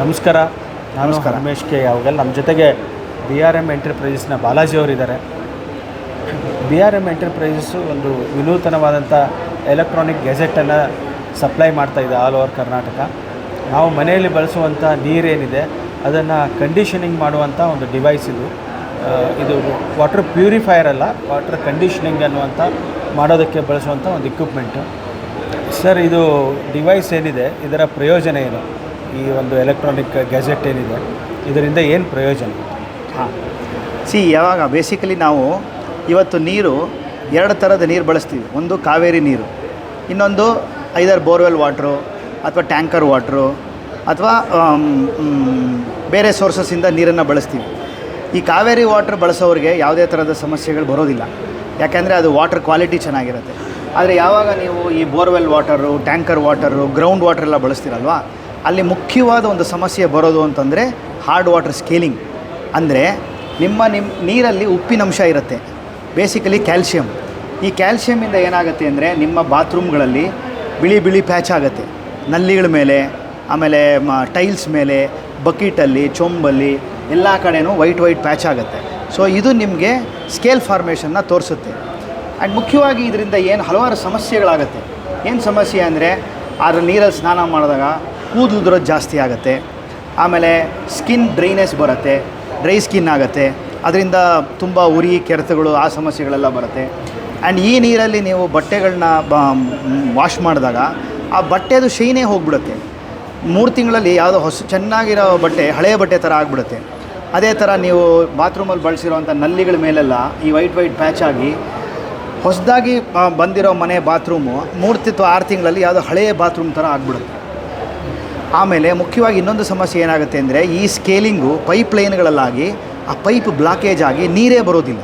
ನಮಸ್ಕಾರ. ನಾನು ನಮಸ್ಕಾರ. ರಮೇಶ್ ಕೆ. ಅವಾಗೆಲ್ಲ ನಮ್ಮ ಜೊತೆಗೆ ಬಿ ಆರ್ ಎಂ ಎಂಟರ್ಪ್ರೈಸಸ್ನ ಬಾಲಾಜಿ ಅವರಿದ್ದಾರೆ ಬಿ ಆರ್ ಎಂ ಎಂಟರ್ಪ್ರೈಸಸ್ಸು ಒಂದು ವಿನೂತನವಾದಂಥ ಎಲೆಕ್ಟ್ರಾನಿಕ್ ಗೆಜೆಟನ್ನು ಸಪ್ಲೈ ಮಾಡ್ತಾ ಇದೆ ಆಲ್ ಓವರ್ ಕರ್ನಾಟಕ ನಾವು ಮನೆಯಲ್ಲಿ ಬಳಸುವಂಥ ನೀರೇನಿದೆ ಅದನ್ನು ಕಂಡೀಷನಿಂಗ್ ಮಾಡುವಂಥ ಒಂದು ಡಿವೈಸ್ ಇದು. ಇದು ವಾಟರ್ ಪ್ಯೂರಿಫೈಯರ್ ಅಲ್ಲ ವಾಟರ್ ಕಂಡೀಷನಿಂಗ್ ಅನ್ನುವಂಥ ಮಾಡೋದಕ್ಕೆ ಬಳಸುವಂಥ ಒಂದು ಇಕ್ವಿಪ್ಮೆಂಟು ಸರ್ ಇದು ಡಿವೈಸ್ ಏನಿದೆ ಇದರ ಪ್ರಯೋಜನ ಏನು? ಈ ಒಂದು ಎಲೆಕ್ಟ್ರಾನಿಕ್ ಗ್ಯಾಜೆಟ್ ಏನಿದೆ, ಇದರಿಂದ ಏನು ಪ್ರಯೋಜನ? ಹಾಂ. ಸಿ, ಯಾವಾಗ ಬೇಸಿಕಲಿ ನಾವು ಇವತ್ತು ನೀರು ಎರಡು ಥರದ ನೀರು ಬಳಸ್ತೀವಿ. ಒಂದು ಕಾವೇರಿ ನೀರು, ಇನ್ನೊಂದು ಐದರ್ ಬೋರ್ವೆಲ್ ವಾಟ್ರು ಅಥವಾ ಟ್ಯಾಂಕರ್ ವಾಟ್ರು ಅಥವಾ ಬೇರೆ ಸೋರ್ಸಸ್ಸಿಂದ ನೀರನ್ನು ಬಳಸ್ತೀವಿ. ಈ ಕಾವೇರಿ ವಾಟ್ರ್ ಬಳಸೋರಿಗೆ ಯಾವುದೇ ಥರದ ಸಮಸ್ಯೆಗಳು ಬರೋದಿಲ್ಲ. ಯಾಕೆಂದರೆ ಅದು ವಾಟರ್ ಕ್ವಾಲಿಟಿ ಚೆನ್ನಾಗಿರುತ್ತೆ. ಆದರೆ ಯಾವಾಗ ನೀವು ಈ borewell water tanker water ground water ಎಲ್ಲ ಬಳಸ್ತೀರಲ್ವಾ? ಅಲ್ಲಿ ಮುಖ್ಯವಾದ ಒಂದು ಸಮಸ್ಯೆ ಬರೋದು ಅಂತಂದರೆ ಹಾರ್ಡ್ ವಾಟರ್ ಸ್ಕೇಲಿಂಗ್ ಅಂದರೆ ನಿಮ್ಮ ನಿಮ್ಮ ನೀರಲ್ಲಿ ಉಪ್ಪಿನಂಶ ಇರುತ್ತೆ. ಬೇಸಿಕಲಿ ಕ್ಯಾಲ್ಶಿಯಂ ಈ ಕ್ಯಾಲ್ಶಿಯಮಿಂದ ಏನಾಗುತ್ತೆ ಅಂದರೆ ನಿಮ್ಮ ಬಾತ್ರೂಮ್ಗಳಲ್ಲಿ ಬಿಳಿ ಬಿಳಿ ಪ್ಯಾಚ್ ಆಗುತ್ತೆ. ನಲ್ಲಿಗಳ ಮೇಲೆ, ಆಮೇಲೆ ಮ ಟೈಲ್ಸ್ ಮೇಲೆ ಬಕೀಟಲ್ಲಿ ಚೊಂಬಲ್ಲಿ ಎಲ್ಲ ಕಡೆನೂ ವೈಟ್ ವೈಟ್ ಪ್ಯಾಚ್ ಆಗುತ್ತೆ. ಸೊ ಇದು ನಿಮಗೆ ಸ್ಕೇಲ್ ಫಾರ್ಮೇಷನ್ನ ತೋರಿಸುತ್ತೆ. ಆ್ಯಂಡ್ ಮುಖ್ಯವಾಗಿ ಇದರಿಂದ ಏನು ಹಲವಾರು ಸಮಸ್ಯೆಗಳಾಗುತ್ತೆ. ಏನು ಸಮಸ್ಯೆ ಅಂದರೆ ಅದರ ನೀರಲ್ಲಿ ಸ್ನಾನ ಮಾಡಿದಾಗ ಕೂದಲು ಉದುರೋದು ಜಾಸ್ತಿ ಆಗುತ್ತೆ. ಆಮೇಲೆ ಸ್ಕಿನ್ ಡ್ರೈನೆಸ್ ಬರುತ್ತೆ, ಡ್ರೈ ಸ್ಕಿನ್ ಆಗುತ್ತೆ. ಅದರಿಂದ ತುಂಬ ಉರಿ, ಕೆರೆತಗಳು, ಆ ಸಮಸ್ಯೆಗಳೆಲ್ಲ ಬರುತ್ತೆ. ಆ್ಯಂಡ್ ಈ ನೀರಲ್ಲಿ ನೀವು ಬಟ್ಟೆಗಳನ್ನ ವಾಶ್ ಮಾಡಿದಾಗ ಆ ಬಟ್ಟೆದು ಶೈನೇ ಹೋಗ್ಬಿಡುತ್ತೆ. ಮೂರು ತಿಂಗಳಲ್ಲಿ ಯಾವುದೋ ಹೊಸ ಚೆನ್ನಾಗಿರೋ ಬಟ್ಟೆ ಹಳೆಯ ಬಟ್ಟೆ ಥರ ಆಗಿಬಿಡುತ್ತೆ. ಅದೇ ಥರ ನೀವು ಬಾತ್ರೂಮಲ್ಲಿ ಬಳಸಿರೋವಂಥ ನಲ್ಲಿಗಳ ಮೇಲೆಲ್ಲ ಈ ವೈಟ್ ವೈಟ್ ಪ್ಯಾಚ್ ಆಗಿ ಹೊಸದಾಗಿ ಬಂದಿರೋ ಮನೆ ಬಾತ್ರೂಮು ಮೂರು ತಿತ್ತು ಆರು ತಿಂಗಳಲ್ಲಿ ಯಾವುದೋ ಹಳೆಯ ಬಾತ್ರೂಮ್ ಥರ ಆಗಿಬಿಡುತ್ತೆ. ಆಮೇಲೆ ಮುಖ್ಯವಾಗಿ ಇನ್ನೊಂದು ಸಮಸ್ಯೆ ಏನಾಗುತ್ತೆ ಅಂದರೆ ಈ ಸ್ಕೇಲಿಂಗು ಪೈಪ್ ಲೈನ್ಗಳಲ್ಲಾಗಿ, ಆ ಪೈಪ್ ಬ್ಲಾಕೇಜ್ ಆಗಿ ನೀರೇ ಬರೋದಿಲ್ಲ.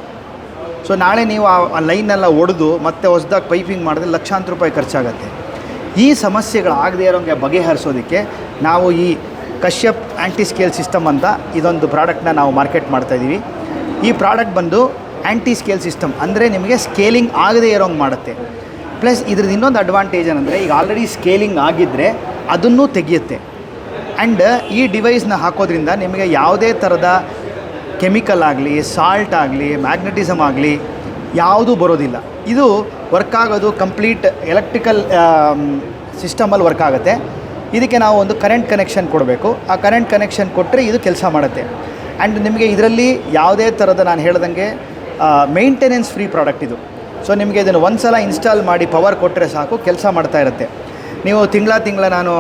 ಸೊ ನಾಳೆ ನೀವು ಆ ಲೈನೆಲ್ಲ ಒಡೆದು ಮತ್ತೆ ಹೊಸ್ದಾಗಿ ಪೈಪಿಂಗ್ ಮಾಡಿದ್ರೆ ಲಕ್ಷಾಂತರ ರೂಪಾಯಿ ಖರ್ಚಾಗುತ್ತೆ. ಈ ಸಮಸ್ಯೆಗಳಾಗದೇ ಇರೋಂಗೆ ಬಗೆಹರಿಸೋದಕ್ಕೆ ನಾವು ಈ ಕಶ್ಯಪ್ ಆ್ಯಂಟಿ ಸ್ಕೇಲ್ ಸಿಸ್ಟಮ್ ಅಂತ ಇದೊಂದು ಪ್ರಾಡಕ್ಟ್ನ ನಾವು ಮಾರ್ಕೆಟ್ ಮಾಡ್ತಾಯಿದ್ದೀವಿ ಈ ಪ್ರಾಡಕ್ಟ್ ಬಂದು ಆ್ಯಂಟಿ ಸ್ಕೇಲ್ ಸಿಸ್ಟಮ್ ಅಂದರೆ ನಿಮಗೆ ಸ್ಕೇಲಿಂಗ್ ಆಗದೇ ಇರೋಂಗೆ ಮಾಡುತ್ತೆ. ಪ್ಲಸ್ ಇದ್ರದ್ದು ಇನ್ನೊಂದು ಅಡ್ವಾಂಟೇಜ್ ಏನಂದರೆ ಈಗ ಆಲ್ರೆಡಿ ಸ್ಕೇಲಿಂಗ್ ಆಗಿದ್ದರೆ ಅದನ್ನೂ ತೆಗೆಯುತ್ತೆ. ಆ್ಯಂಡ್ ಈ ಡಿವೈಸ್ನ ಹಾಕೋದ್ರಿಂದ ನಿಮಗೆ ಯಾವುದೇ ಥರದ ಕೆಮಿಕಲ್ ಆಗಲಿ ಸಾಲ್ಟ್ ಆಗಲಿ ಮ್ಯಾಗ್ನೆಟಿಸಮ್ ಆಗಲಿ ಯಾವುದೂ ಬರೋದಿಲ್ಲ. ಇದು ವರ್ಕ್ ಆಗೋದು ಕಂಪ್ಲೀಟ್ ಎಲೆಕ್ಟ್ರಿಕಲ್ ಸಿಸ್ಟಮಲ್ಲಿ ವರ್ಕ್ ಆಗುತ್ತೆ. ಇದಕ್ಕೆ ನಾವು ಒಂದು ಕರೆಂಟ್ ಕನೆಕ್ಷನ್ ಕೊಡಬೇಕು. ಆ ಕರೆಂಟ್ ಕನೆಕ್ಷನ್ ಕೊಟ್ಟರೆ ಇದು ಕೆಲಸ ಮಾಡುತ್ತೆ. ಆ್ಯಂಡ್ ನಿಮಗೆ ಇದರಲ್ಲಿ ಯಾವುದೇ ಥರದ ನಾನು ಹೇಳ್ದಂಗೆ ಮೇಂಟೆನೆನ್ಸ್ ಫ್ರೀ ಪ್ರಾಡಕ್ಟ್ ಇದು. ಸೊ ನಿಮಗೆ ಇದನ್ನು ಒಂದು ಸಲ ಇನ್ಸ್ಟಾಲ್ ಮಾಡಿ ಪವರ್ ಕೊಟ್ಟರೆ ಸಾಕು, ಕೆಲಸ ಮಾಡ್ತಾ ಇರುತ್ತೆ. ನೀವು ತಿಂಗಳ ತಿಂಗಳ ನಾನು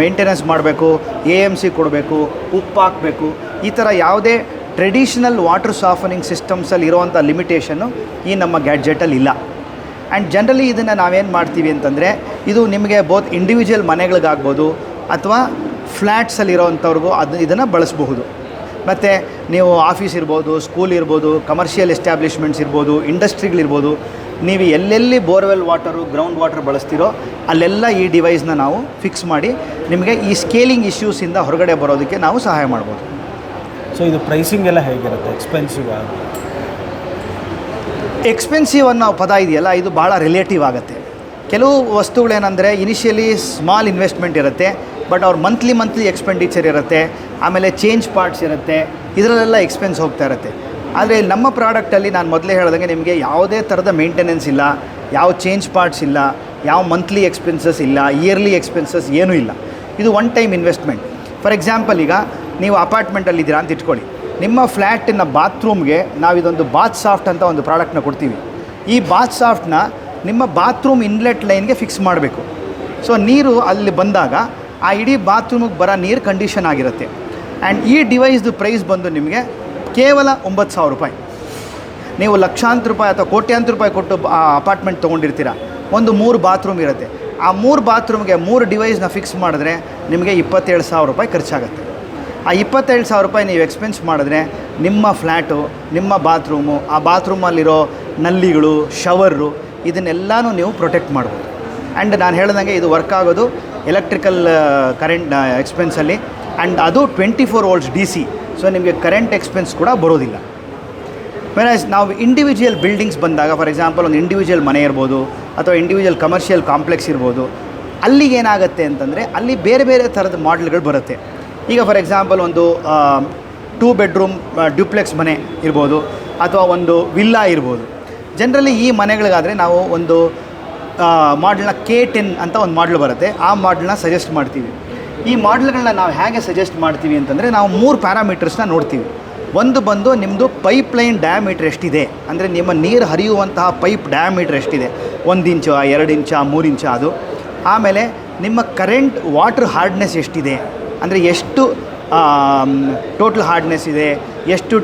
ಮೇಂಟೆನೆನ್ಸ್ ಮಾಡಬೇಕು ಎ ಎಂ ಸಿ ಕೊಡಬೇಕು, ಉಪ್ಪು ಹಾಕಬೇಕು, ಈ ಥರ ಯಾವುದೇ ಟ್ರೆಡಿಷನಲ್ ವಾಟರ್ ಸಾಫನಿಂಗ್ ಸಿಸ್ಟಮ್ಸಲ್ಲಿ ಇರೋವಂಥ ಲಿಮಿಟೇಷನ್ನು ಈ ನಮ್ಮ ಗ್ಯಾಡ್ಜೆಟಲ್ಲಿ ಇಲ್ಲ. ಆ್ಯಂಡ್ ಜನರಲಿ ಇದನ್ನು ನಾವೇನು ಮಾಡ್ತೀವಿ ಅಂತಂದರೆ, ಇದು ನಿಮಗೆ ಬೋತ್ ಇಂಡಿವಿಜುವಲ್ ಮನೆಗಳಿಗಾಗ್ಬೋದು ಅಥವಾ ಫ್ಲ್ಯಾಟ್ಸಲ್ಲಿರೋವಂಥವ್ರಿಗೂ ಅದು, ಇದನ್ನು ಬಳಸಬಹುದು. ಮತ್ತು ನೀವು ಆಫೀಸ್ ಇರ್ಬೋದು ಸ್ಕೂಲ್ ಇರ್ಬೋದು ಕಮರ್ಷಿಯಲ್ ಎಸ್ಟಾಬ್ಲಿಷ್ಮೆಂಟ್ಸ್ ಇರ್ಬೋದು ಇಂಡಸ್ಟ್ರಿಗಳಿರ್ಬೋದು ನೀವು ಎಲ್ಲೆಲ್ಲಿ ಬೋರ್ವೆಲ್ ವಾಟರು ಗ್ರೌಂಡ್ ವಾಟರ್ ಬಳಸ್ತೀರೋ ಅಲ್ಲೆಲ್ಲ ಈ ಡಿವೈಸ್ನ ನಾವು ಫಿಕ್ಸ್ ಮಾಡಿ ನಿಮಗೆ ಈ ಸ್ಕೇಲಿಂಗ್ ಇಶ್ಯೂಸಿಂದ ಹೊರಗಡೆ ಬರೋದಕ್ಕೆ ನಾವು ಸಹಾಯ ಮಾಡ್ಬೋದು. ಸೊ ಇದು ಪ್ರೈಸಿಂಗ್ ಎಲ್ಲ ಹೇಗಿರುತ್ತೆ? ಎಕ್ಸ್ಪೆನ್ಸಿವ್ ಆಗಿ ಎಕ್ಸ್ಪೆನ್ಸಿವ್ ಅನ್ನೋ ಪದ ಇದೆಯಲ್ಲ ಇದು ಭಾಳ ರಿಲೇಟಿವ್ ಆಗುತ್ತೆ. ಕೆಲವು ವಸ್ತುಗಳೇನೆಂದರೆ ಇನಿಷಿಯಲಿ ಸ್ಮಾಲ್ ಇನ್ವೆಸ್ಟ್ಮೆಂಟ್ ಇರುತ್ತೆ. ಬಟ್ ಅವ್ರ ಮಂತ್ಲಿ ಮಂತ್ಲಿ ಎಕ್ಸ್ಪೆಂಡಿಚರ್ ಇರುತ್ತೆ, ಆಮೇಲೆ ಚೇಂಜ್ ಪಾರ್ಟ್ಸ್ ಇರುತ್ತೆ, ಇದರಲ್ಲೆಲ್ಲ ಎಕ್ಸ್ಪೆನ್ಸ್ ಹೋಗ್ತಾ ಇರುತ್ತೆ. ಆದರೆ ನಮ್ಮ ಪ್ರಾಡಕ್ಟಲ್ಲಿ ನಾನು ಮೊದಲೇ ಹೇಳ್ದಂಗೆ ನಿಮಗೆ ಯಾವುದೇ ಥರದ ಮೇಂಟೆನೆನ್ಸ್ ಇಲ್ಲ, ಯಾವ ಚೇಂಜ್ ಪಾರ್ಟ್ಸ್ ಇಲ್ಲ, ಯಾವ ಮಂತ್ಲಿ ಎಕ್ಸ್ಪೆನ್ಸಸ್ ಇಲ್ಲ ಇಯರ್ಲಿ ಎಕ್ಸ್ಪೆನ್ಸಸ್ ಏನೂ ಇಲ್ಲ. ಇದು one time investment for example ಈಗ ನೀವು ಅಪಾರ್ಟ್ಮೆಂಟಲ್ಲಿದ್ದೀರಾ ಅಂತ ಇಟ್ಕೊಳ್ಳಿ. ನಿಮ್ಮ ಫ್ಲ್ಯಾಟಿನ ಬಾತ್ರೂಮ್ಗೆ ನಾವು ಇದೊಂದು ಬಾತ್ ಸಾಫ್ಟ್ ಅಂತ ಒಂದು ಪ್ರಾಡಕ್ಟ್ನ ಕೊಡ್ತೀವಿ. ಈ ಬಾತ್ ಸಾಫ್ಟ್ನ ನಿಮ್ಮ ಬಾತ್ರೂಮ್ ಇನ್ಲೆಟ್ ಲೈನ್ಗೆ ಫಿಕ್ಸ್ ಮಾಡಬೇಕು. ಸೊ ನೀರು ಅಲ್ಲಿ ಬಂದಾಗ ಆ ಇಡೀ ಬಾತ್ರೂಮಿಗೆ ಬರೋ ನೀರು ಕಂಡೀಷನ್ ಆಗಿರುತ್ತೆ. ಆ್ಯಂಡ್ ಈ ಡಿವೈಸ್ದು ಪ್ರೈಸ್ ಬಂದು ನಿಮಗೆ ಕೇವಲ ಒಂಬತ್ತು ಸಾವಿರ ರೂಪಾಯಿ. ನೀವು ಲಕ್ಷಾಂತರ ರೂಪಾಯಿ ಅಥವಾ ಕೋಟ್ಯಾಂತರ ರೂಪಾಯಿ ಕೊಟ್ಟು ಅಪಾರ್ಟ್ಮೆಂಟ್ ತೊಗೊಂಡಿರ್ತೀರ. ಒಂದು ಮೂರು ಬಾತ್ರೂಮ್ ಇರುತ್ತೆ. ಆ ಮೂರು ಬಾತ್ರೂಮ್ಗೆ ಮೂರು ಡಿವೈಸ್ನ ಫಿಕ್ಸ್ ಮಾಡಿದ್ರೆ ನಿಮಗೆ ಇಪ್ಪತ್ತೇಳು ಸಾವಿರ ರೂಪಾಯಿ ಖರ್ಚಾಗುತ್ತೆ. ಆ ಇಪ್ಪತ್ತೇಳು ಸಾವಿರ ರೂಪಾಯಿ ನೀವು ಎಕ್ಸ್ಪೆನ್ಸ್ ಮಾಡಿದ್ರೆ ನಿಮ್ಮ ಫ್ಲ್ಯಾಟು ನಿಮ್ಮ ಬಾತ್ರೂಮು ಆ ಬಾತ್ರೂಮಲ್ಲಿರೋ ನಲ್ಲಿಗಳು ಶವರು ಇದನ್ನೆಲ್ಲನೂ ನೀವು ಪ್ರೊಟೆಕ್ಟ್ ಮಾಡ್ಬೋದು. ಆ್ಯಂಡ್ ನಾನು ಹೇಳ್ದಂಗೆ ಇದು ವರ್ಕ್ ಆಗೋದು ಎಲೆಕ್ಟ್ರಿಕಲ್ ಕರೆಂಟ್ ಎಕ್ಸ್ಪೆನ್ಸಲ್ಲಿ ಆ್ಯಂಡ್ ಅದು twenty four volts D C so ನಿಮಗೆ ಕರೆಂಟ್ ಎಕ್ಸ್ಪೆನ್ಸ್ ಕೂಡ ಬರೋದಿಲ್ಲ. ವೆರಸ್ ನಾವು ಇಂಡಿವಿಜುವಲ್ ಬಿಲ್ಡಿಂಗ್ಸ್ ಬಂದಾಗ ಫಾರ್ ಎಕ್ಸಾಂಪಲ್ ಒಂದು ಇಂಡಿವಿಜುವಲ್ ಮನೆ ಇರ್ಬೋದು, ಅಥವಾ ಇಂಡಿವಿಜುವಲ್ ಕಮರ್ಷಿಯಲ್ ಕಾಂಪ್ಲೆಕ್ಸ್ ಇರ್ಬೋದು, ಅಲ್ಲಿಗೆ ಏನಾಗುತ್ತೆ ಅಂತಂದರೆ, ಅಲ್ಲಿ ಬೇರೆ ಬೇರೆ ಥರದ ಮಾಡೆಲ್ಗಳು ಬರುತ್ತೆ. ಈಗ ಫಾರ್ ಎಕ್ಸಾಂಪಲ್ ಒಂದು ಟೂ ಬೆಡ್ರೂಮ್ ಡ್ಯೂಪ್ಲೆಕ್ಸ್ ಮನೆ ಇರ್ಬೋದು, ಅಥವಾ ಒಂದು ವಿಲ್ಲಾ ಇರ್ಬೋದು. ಜನರಲಿ ಈ ಮನೆಗಳಿಗಾದರೆ ನಾವು ಒಂದು ಮಾಡಲ್ನ ಕೆ ಟೆನ್ ಅಂತ ಒಂದು ಮಾಡಲ್ ಬರುತ್ತೆ. ಆ ಮಾಡಲ್ನ ಸಜೆಸ್ಟ್ ಮಾಡ್ತೀವಿ. ಈ ಮಾಡಲ್ಗಳನ್ನ ನಾವು ಹೇಗೆ ಸಜೆಸ್ಟ್ ಮಾಡ್ತೀವಿ ಅಂತಂದರೆ ನಾವು ಮೂರು ಪ್ಯಾರಾಮೀಟರ್ಸ್ನ ನೋಡ್ತೀವಿ. ಒಂದು ಬಂದು ನಿಮ್ಮದು ಪೈಪ್ ಲೈನ್ ಡಯಾಮೀಟ್ರ್ ಎಷ್ಟಿದೆ? ಅಂದರೆ ನಿಮ್ಮ ನೀರು ಹರಿಯುವಂತಹ ಪೈಪ್ ಡಯಾಮೀಟ್ರ್ ಎಷ್ಟಿದೆ? ಒಂದು ಇಂಚು ಎರಡು ಇಂಚ ಮೂರು ಇಂಚ, ಅದು. ಆಮೇಲೆ ನಿಮ್ಮ ಕರೆಂಟ್ ವಾಟರ್ ಹಾರ್ಡ್ನೆಸ್ ಎಷ್ಟಿದೆ? ಅಂದರೆ ಎಷ್ಟು ಟೋಟಲ್ ಹಾರ್ಡ್ನೆಸ್ ಇದೆ? ಎಷ್ಟು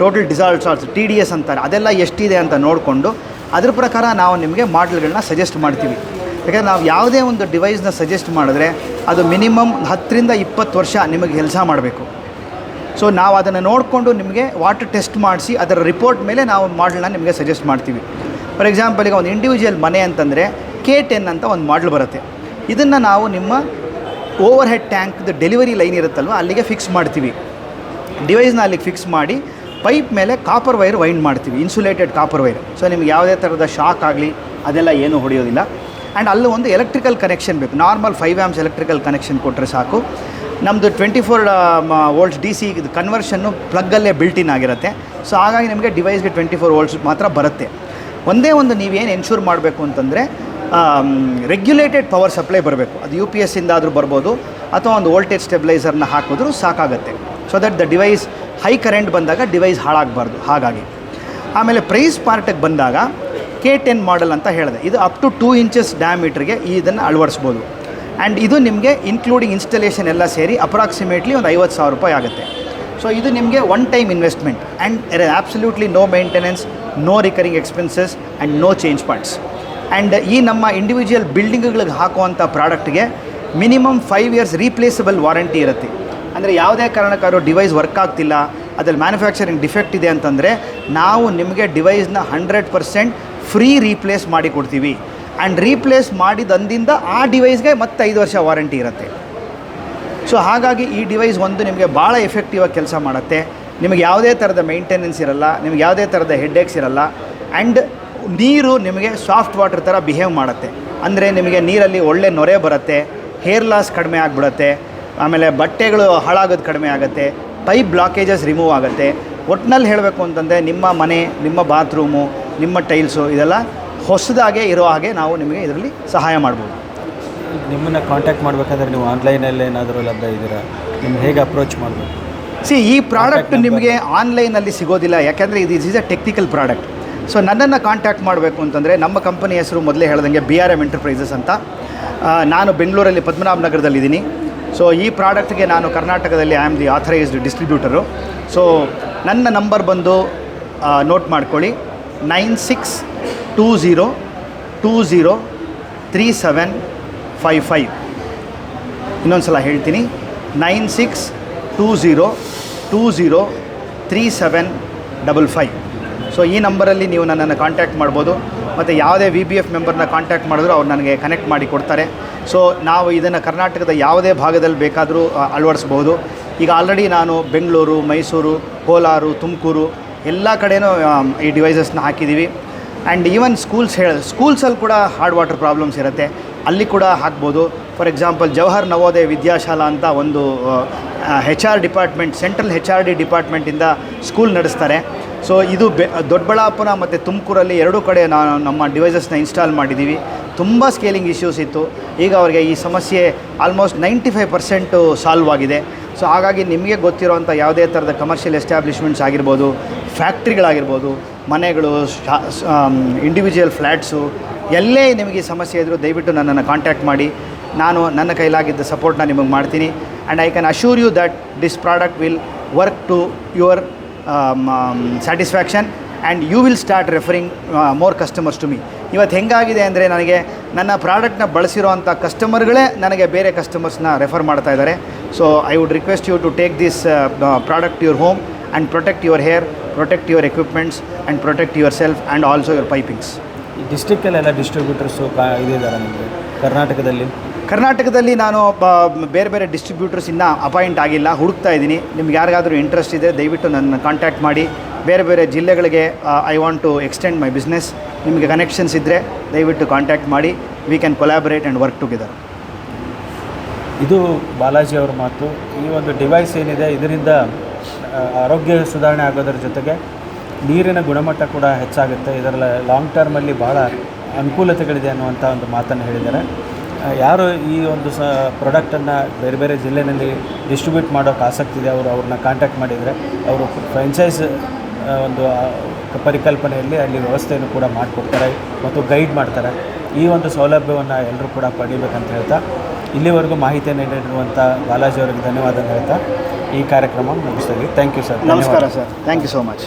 total dissolved salts T D S ಅಂತಾರೆ. ಅದೆಲ್ಲ ಎಷ್ಟಿದೆ ಅಂತ ನೋಡಿಕೊಂಡು ಅದ್ರ ಪ್ರಕಾರ ನಾವು ನಿಮಗೆ ಮಾಡೆಲ್ಗಳನ್ನ ಸಜೆಸ್ಟ್ ಮಾಡ್ತೀವಿ. ಯಾಕಂದರೆ ನಾವು ಯಾವುದೇ ಒಂದು ಡಿವೈಸ್ನ ಸಜೆಸ್ಟ್ ಮಾಡಿದ್ರೆ ಅದು ಮಿನಿಮಮ್ ಹತ್ತರಿಂದ ಇಪ್ಪತ್ತು ವರ್ಷ ನಿಮಗೆ ಕೆಲಸ ಮಾಡಬೇಕು. ಸೊ ನಾವು ಅದನ್ನು ನೋಡಿಕೊಂಡು ನಿಮಗೆ ವಾಟರ್ ಟೆಸ್ಟ್ ಮಾಡಿಸಿ ಅದರ ರಿಪೋರ್ಟ್ ಮೇಲೆ ನಾವು ಮಾಡಲ್ನ ನಿಮಗೆ ಸಜೆಸ್ಟ್ ಮಾಡ್ತೀವಿ. ಫಾರ್ ಎಕ್ಸಾಂಪಲ್ ಈಗ ಒಂದು ಇಂಡಿವಿಜುವಲ್ ಮನೆ ಅಂತಂದರೆ ಕೆ ಟೆನ್ ಅಂತ ಒಂದು ಮಾಡಲ್ ಬರುತ್ತೆ. ಇದನ್ನು ನಾವು ನಿಮ್ಮ ಓವರ್ ಹೆಡ್ ಟ್ಯಾಂಕ್ದು ಡೆಲಿವರಿ ಲೈನ್ ಇರುತ್ತಲ್ವ, ಅಲ್ಲಿಗೆ ಫಿಕ್ಸ್ ಮಾಡ್ತೀವಿ. ಡಿವೈಸ್ನ ಅಲ್ಲಿಗೆ ಫಿಕ್ಸ್ ಮಾಡಿ ಪೈಪ್ ಮೇಲೆ ಕಾಪರ್ ವೈರ್ ವೈಂಡ್ ಮಾಡ್ತೀವಿ ಇನ್ಸುಲೇಟೆಡ್ ಕಾಪರ್ ವೈರ್. ಸೊ ನಿಮ್ಗೆ ಯಾವುದೇ ಥರದ ಶಾಕ್ ಆಗಲಿ, ಅದೆಲ್ಲ ಏನೂ ಹೊಡೆಯೋದಿಲ್ಲ. ಆ್ಯಂಡ್ ಅಲ್ಲಿ ಒಂದು ಎಲೆಕ್ಟ್ರಿಕಲ್ ಕನೆಕ್ಷನ್ ಬೇಕು. Normal five amps electrical connection ಕೊಟ್ಟರೆ ಸಾಕು. ನಮ್ಮದು twenty four volts D C ಇದು ಕನ್ವರ್ಷನ್ನು ಪ್ಲಗ್ಗಲ್ಲೇ ಬಿಲ್ಟಿನ್ ಆಗಿರುತ್ತೆ. ಸೊ ಹಾಗಾಗಿ ನಿಮಗೆ ಡಿವೈಸ್ಗೆ ಟ್ವೆಂಟಿ ಫೋರ್ ವೋಲ್ಟ್ಸ್ ಮಾತ್ರ ಬರುತ್ತೆ. ಒಂದೇ ಒಂದು ನೀವೇನು ಎನ್ಶೂರ್ ಮಾಡಬೇಕು ಅಂತಂದರೆ ರೆಗ್ಯುಲೇಟೆಡ್ ಪವರ್ ಸಪ್ಲೈ ಬರಬೇಕು. ಅದು ಯು ಪಿ ಎಸ್ ಇಂದಾದರೂ ಬರ್ಬೋದು, ಅಥವಾ ಒಂದು ವೋಲ್ಟೇಜ್ ಸ್ಟೆಬಿಲೈಸರ್ನ ಹಾಕಿದ್ರೂ ಸಾಕಾಗುತ್ತೆ. So that the device high current ಬಂದಾಗ ಡಿವೈಸ್ ಹಾಳಾಗಬಾರ್ದು. ಹಾಗಾಗಿ ಆಮೇಲೆ ಪ್ರೈಸ್ ಪಾರ್ಟಿಗೆ ಬಂದಾಗ ಕೆ ಟೆನ್ ಮಾಡೆಲ್ ಅಂತ ಹೇಳಿದೆ. ಇದು ಅಪ್ ಟು ಟೂ ಇಂಚಸ್ ಡಯಾಮೀಟ್ರಿಗೆ ಇದನ್ನು ಅಳವಡಿಸ್ಬೋದು. ಆ್ಯಂಡ್ ಇದು ನಿಮಗೆ ಇನ್ಕ್ಲೂಡಿಂಗ್ ಇನ್ಸ್ಟಲೇಷನ್ ಎಲ್ಲ ಸೇರಿ ಅಪ್ರಾಕ್ಸಿಮೇಟ್ಲಿ ಒಂದು ಐವತ್ತು ಸಾವಿರ ರೂಪಾಯಿ ಆಗುತ್ತೆ. ಸೊ ಇದು ನಿಮಗೆ one time investment and er absolutely no maintenance no recurring expenses and no change parts and ಈ ನಮ್ಮ ಇಂಡಿವಿಜುವಲ್ ಬಿಲ್ಡಿಂಗ್ಗಳಿಗೆ ಹಾಕುವಂಥ ಪ್ರಾಡಕ್ಟ್ಗೆ minimum five years replaceable warranty ಇರುತ್ತೆ. ಅಂದರೆ ಯಾವುದೇ ಕಾರಣಕ್ಕಾದ್ರೂ ಡಿವೈಸ್ ವರ್ಕ್ ಆಗ್ತಿಲ್ಲ, ಅದರಲ್ಲಿ ಮ್ಯಾನುಫ್ಯಾಕ್ಚರಿಂಗ್ ಡಿಫೆಕ್ಟ್ ಇದೆ ಅಂತಂದರೆ ನಾವು ನಿಮಗೆ ಡಿವೈಸ್ನ ಹಂಡ್ರೆಡ್ ಪರ್ಸೆಂಟ್ ಫ್ರೀ ರೀಪ್ಲೇಸ್ ಮಾಡಿ ಕೊಡ್ತೀವಿ. ಆ್ಯಂಡ್ ರೀಪ್ಲೇಸ್ ಮಾಡಿದಂದಿಂದ ಆ ಡಿವೈಸ್ಗೆ ಮತ್ತೆ ಐದು ವರ್ಷ ವಾರಂಟಿ ಇರುತ್ತೆ. ಸೊ ಹಾಗಾಗಿ ಈ ಡಿವೈಸ್ ಒಂದು ನಿಮಗೆ ಭಾಳ ಎಫೆಕ್ಟಿವ್ ಆಗಿ ಕೆಲಸ ಮಾಡುತ್ತೆ. ನಿಮಗೆ ಯಾವುದೇ ಥರದ ಮೇಂಟೆನೆನ್ಸ್ ಇರಲ್ಲ, ನಿಮಗೆ ಯಾವುದೇ ಥರದ ಹೆಡ್ಡೇಕ್ಸ್ ಇರಲ್ಲ ಆ್ಯಂಡ್ ನೀರು ನಿಮಗೆ ಸಾಫ್ಟ್ ವಾಟರ್ ಥರ ಬಿಹೇವ್ ಮಾಡುತ್ತೆ. ಅಂದರೆ ನಿಮಗೆ ನೀರಲ್ಲಿ ಒಳ್ಳೆ ನೊರೆ ಬರುತ್ತೆ ಹೇರ್ ಲಾಸ್ ಕಡಿಮೆ ಆಗಿಬಿಡುತ್ತೆ ಆಮೇಲೆ ಬಟ್ಟೆಗಳು ಹಾಳಾಗೋದು ಕಡಿಮೆ ಆಗುತ್ತೆ ಪೈಪ್ ಬ್ಲಾಕೇಜಸ್ ರಿಮೂವ್ ಆಗುತ್ತೆ. ಒಟ್ಟಿನಲ್ಲಿ ಹೇಳಬೇಕು ಅಂತಂದರೆ ನಿಮ್ಮ ಮನೆ ನಿಮ್ಮ ಬಾತ್ರೂಮು ನಿಮ್ಮ ಟೈಲ್ಸು ಇದೆಲ್ಲ ಹೊಸದಾಗೆ ಇರೋ ಹಾಗೆ ನಾವು ನಿಮಗೆ ಇದರಲ್ಲಿ ಸಹಾಯ ಮಾಡ್ಬೋದು. ನಿಮ್ಮನ್ನು ಕಾಂಟ್ಯಾಕ್ಟ್ ಮಾಡಬೇಕಾದ್ರೆ ನೀವು ಆನ್ಲೈನಲ್ಲಿ ಏನಾದರೂ ಲಭ್ಯ ಇದ್ದೀರಾ? ನಿಮ್ಗೆ ಹೇಗೆ ಅಪ್ರೋಚ್ ಮಾಡಬೇಕು? ಸಿ ಈ ಪ್ರಾಡಕ್ಟ್. ನಿಮಗೆ ಆನ್ಲೈನಲ್ಲಿ ಸಿಗೋದಿಲ್ಲ ಯಾಕೆಂದರೆ ಇದು is a technical product so ನನ್ನನ್ನು ಕಾಂಟ್ಯಾಕ್ಟ್ ಮಾಡಬೇಕು ಅಂತಂದರೆ ನಮ್ಮ ಕಂಪನಿ ಹೆಸರು ಮೊದಲೇ ಹೇಳ್ದಂಗೆ ಬಿ ಆರ್ ಎಂ ಎಂಟರ್ಪ್ರೈಸಸ್ ಅಂತ. ನಾನು ಬೆಂಗಳೂರಲ್ಲಿ ಪದ್ಮನಾಭ ನಗರದಲ್ಲಿದ್ದೀನಿ ಸೊ ಈ ಪ್ರಾಡಕ್ಟ್ಗೆ ನಾನು ಕರ್ನಾಟಕದಲ್ಲಿ I am the authorized distributor so ನನ್ನ ನಂಬರ್ ಬಂದು ನೋಟ್ ಮಾಡ್ಕೊಳ್ಳಿ. Nine six two zero two zero three seven five five. ಇನ್ನೊಂದು ಸಲ ಹೇಳ್ತೀನಿ. Nine six two zero two zero three seven double five. So ಈ ನಂಬರಲ್ಲಿ ನೀವು ನನ್ನನ್ನು ಕಾಂಟ್ಯಾಕ್ಟ್ ಮಾಡ್ಬೋದು. ಮತ್ತು ಯಾವುದೇ ವಿ ಬಿ ಎಫ್ ಮೆಂಬರ್ನ ಕಾಂಟ್ಯಾಕ್ಟ್ ಮಾಡಿದ್ರು ಅವ್ರು ನನಗೆ ಕನೆಕ್ಟ್ ಮಾಡಿ ಕೊಡ್ತಾರೆ. ಸೊ ನಾವು ಇದನ್ನು ಕರ್ನಾಟಕದ ಯಾವುದೇ ಭಾಗದಲ್ಲಿ ಬೇಕಾದರೂ ಅಳವಡಿಸ್ಬೋದು ಈಗ ಆಲ್ರೆಡಿ ನಾನು ಬೆಂಗಳೂರು, ಮೈಸೂರು, ಕೋಲಾರು, ತುಮಕೂರು ಎಲ್ಲ ಕಡೆಯೂ ಈ ಡಿವೈಸಸ್ನ ಹಾಕಿದ್ದೀವಿ ಆ್ಯಂಡ್ ಈವನ್ ಸ್ಕೂಲ್ಸ್ ಹೇಳ ಸ್ಕೂಲ್ಸಲ್ಲಿ ಕೂಡ ಹಾರ್ಡ್ ವಾಟರ್ ಪ್ರಾಬ್ಲಮ್ಸ್ ಇರುತ್ತೆ. ಅಲ್ಲಿ ಕೂಡ ಹಾಕ್ಬೋದು. ಫಾರ್ ಎಕ್ಸಾಂಪಲ್ ಜವಹರ್ ನವೋದಯ ವಿದ್ಯಾಶಾಲಾ ಅಂತ ಒಂದು H R department central H R D ಡಿಪಾರ್ಟ್ಮೆಂಟಿಂದ school ನಡೆಸ್ತಾರೆ. ಸೊ ಇದು ಬೆ ದೊಡ್ಡಬಳ್ಳಾಪುರ ಮತ್ತು ತುಮಕೂರಲ್ಲಿ ಎರಡೂ ಕಡೆ ನಾನು ನಮ್ಮ ಡಿವೈಸಸ್ನ ಇನ್ಸ್ಟಾಲ್ ಮಾಡಿದ್ದೀವಿ. ತುಂಬ ಸ್ಕೇಲಿಂಗ್ ಇಶ್ಯೂಸ್ ಇತ್ತು. ಈಗ ಅವರಿಗೆ ಈ ಸಮಸ್ಯೆ almost ninety five percent solve ಆಗಿದೆ. ಸೊ ಹಾಗಾಗಿ ನಿಮಗೆ ಗೊತ್ತಿರೋವಂಥ ಯಾವುದೇ ಥರದ ಕಮರ್ಷಿಯಲ್ ಎಸ್ಟಾಬ್ಲಿಷ್ಮೆಂಟ್ಸ್ ಆಗಿರ್ಬೋದು ಫ್ಯಾಕ್ಟ್ರಿಗಳಾಗಿರ್ಬೋದು ಮನೆಗಳು ಇಂಡಿವಿಜುವಲ್ ಫ್ಲ್ಯಾಟ್ಸು ಎಲ್ಲೇ ನಿಮಗೆ ಸಮಸ್ಯೆ ಇದ್ದರೂ ದಯವಿಟ್ಟು ನನ್ನನ್ನು ಕಾಂಟ್ಯಾಕ್ಟ್ ಮಾಡಿ. ನಾನು ನನ್ನ ಕೈಲಾಗಿದ್ದ ಸಪೋರ್ಟ್ನ ನಿಮಗೆ ಮಾಡ್ತೀನಿ. And I can assure you that this product will work to your satisfaction and you will start referring more customers to me ಇವತ್ತು ಹೆಂಗಾಗಿದೆ ಅಂದರೆ ನನಗೆ ನನ್ನ ಪ್ರಾಡಕ್ಟ್ನ ಬಳಸಿರೋವಂಥ ಕಸ್ಟಮರ್ಗಳೇ ನನಗೆ ಬೇರೆ ಕಸ್ಟಮರ್ಸ್ನ ರೆಫರ್ ಮಾಡ್ತಾ ಇದ್ದಾರೆ. So I would request you to take this product your home and protect your hair protect your equipments and protect yourself and also your pipings ಈ ಡಿಸ್ಟಿಕ್ಕಲ್ಲೆಲ್ಲ ಡಿಸ್ಟ್ರಿಬ್ಯೂಟರ್ಸು ಕಾ ಇದಿದ್ದಾರೆ ನಿಮಗೆ. ಕರ್ನಾಟಕದಲ್ಲಿ. ಕರ್ನಾಟಕದಲ್ಲಿ ನಾನು ಬೇರೆ ಬೇರೆ ಡಿಸ್ಟ್ರಿಬ್ಯೂಟರ್ಸ್ ಇನ್ನೂ ಅಪಾಯಿಂಟ್ ಆಗಿಲ್ಲ, ಹುಡುಕ್ತಾ ಇದ್ದೀನಿ. ನಿಮ್ಗೆ ಯಾರಿಗಾದರೂ ಇಂಟ್ರೆಸ್ಟ್ ಇದೆ ದಯವಿಟ್ಟು ನನ್ನ ಕಾಂಟ್ಯಾಕ್ಟ್ ಮಾಡಿ. ಬೇರೆ ಬೇರೆ ಜಿಲ್ಲೆಗಳಿಗೆ I want to extend my business ನಿಮಗೆ ಕನೆಕ್ಷನ್ಸ್ ಇದ್ದರೆ ದಯವಿಟ್ಟು ಕಾಂಟ್ಯಾಕ್ಟ್ ಮಾಡಿ. We can collaborate and work together ಇದು ಬಾಲಾಜಿ ಅವರ ಮಾತು. ಈ ಒಂದು ಡಿವೈಸ್ ಏನಿದೆ, ಇದರಿಂದ ಆರೋಗ್ಯ ಸುಧಾರಣೆ ಆಗೋದ್ರ ಜೊತೆಗೆ ನೀರಿನ ಗುಣಮಟ್ಟ ಕೂಡ ಹೆಚ್ಚಾಗುತ್ತೆ. ಇದರಲ್ಲಿ ಲಾಂಗ್ ಟರ್ಮಲ್ಲಿ ಭಾಳ ಅನುಕೂಲತೆಗಳಿದೆ ಅನ್ನುವಂಥ ಒಂದು ಮಾತನ್ನು ಹೇಳಿದ್ದಾರೆ. ಯಾರು ಈ ಒಂದು ಸ ಪ್ರಾಡಕ್ಟನ್ನು ಬೇರೆ ಬೇರೆ ಜಿಲ್ಲೆಯಲ್ಲಿ ಡಿಸ್ಟ್ರಿಬ್ಯೂಟ್ ಮಾಡೋಕೆ ಆಸಕ್ತಿ ಇದೆ ಅವರು ಅವ್ರನ್ನ ಕಾಂಟ್ಯಾಕ್ಟ್ ಮಾಡಿದರೆ ಅವರು ಫ್ರೆಂಚೈಸ್ ಒಂದು ಪರಿಕಲ್ಪನೆಯಲ್ಲಿ ಅಲ್ಲಿ ವ್ಯವಸ್ಥೆಯನ್ನು ಕೂಡ ಮಾಡಿಕೊಡ್ತಾರೆ ಮತ್ತು ಗೈಡ್ ಮಾಡ್ತಾರೆ. ಈ ಒಂದು ಸೌಲಭ್ಯವನ್ನು ಎಲ್ಲರೂ ಕೂಡ ಪಡಿಬೇಕಂತ ಹೇಳ್ತಾ ಇಲ್ಲಿವರೆಗೂ ಮಾಹಿತಿಯನ್ನು ನೀಡಿರುವಂಥ ಬಾಲಾಜಿ ಅವರಿಗೆ ಧನ್ಯವಾದ ಹೇಳ್ತಾ ಈ ಕಾರ್ಯಕ್ರಮ ಮುಗಿಸ್ತೀವಿ ಥ್ಯಾಂಕ್ ಯು ಸರ್ ನಮಸ್ಕಾರ sir thank you so much